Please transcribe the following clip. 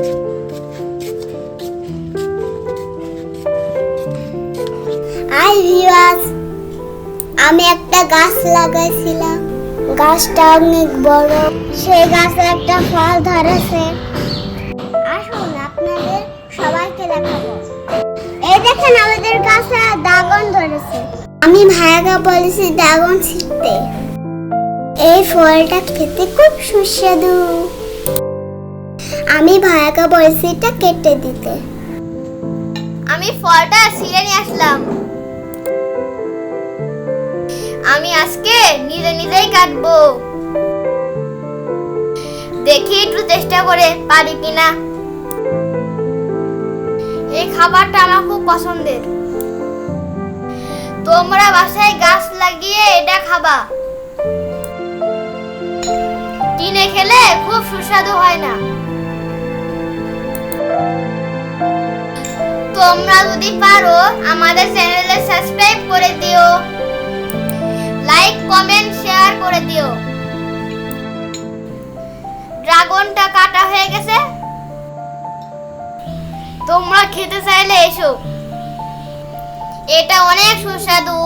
I আমি একটা গাছ লাগাইছিলাম। গাছটা অনেক বড়। সেই গাছে একটা ফল ধরেছে। আসুন আপনাদের সবাইকে দেখাবো। এই দেখেন আমাদের গাছে দাগন ধরেছে। আমি ভায়াগা বলেছি দাগন ছিটতে এই ফলটা খেতে খুব সুস্বাদু। আমি ভাইয়াকে বলেছি এটা কেটে দিতে। আমি ফলটা ছিঁড়ে নিয়ে আসলাম। আমি আজকে নিজে নিজেই কাটবো। দেখি একটু চেষ্টা করে পারি কিনা। এই খাবারটা আমার খুব পছন্দের। তোমরা বাসায় গাছ লাগিয়ে এটা খাবা। কিনে খেলে খুব সুস্বাদু হয় না। তোমরা যদি পারো, আমাদের চ্যানেলে সাবস্ক্রাইব করে দিও। লাইক, কমেন্ট, শেয়ার করে দিও। ড্রাগনটা কাটা হয়ে গেছে। তোমরা খেতে চাইলে এসো। এটা অনেক সুস্বাদু।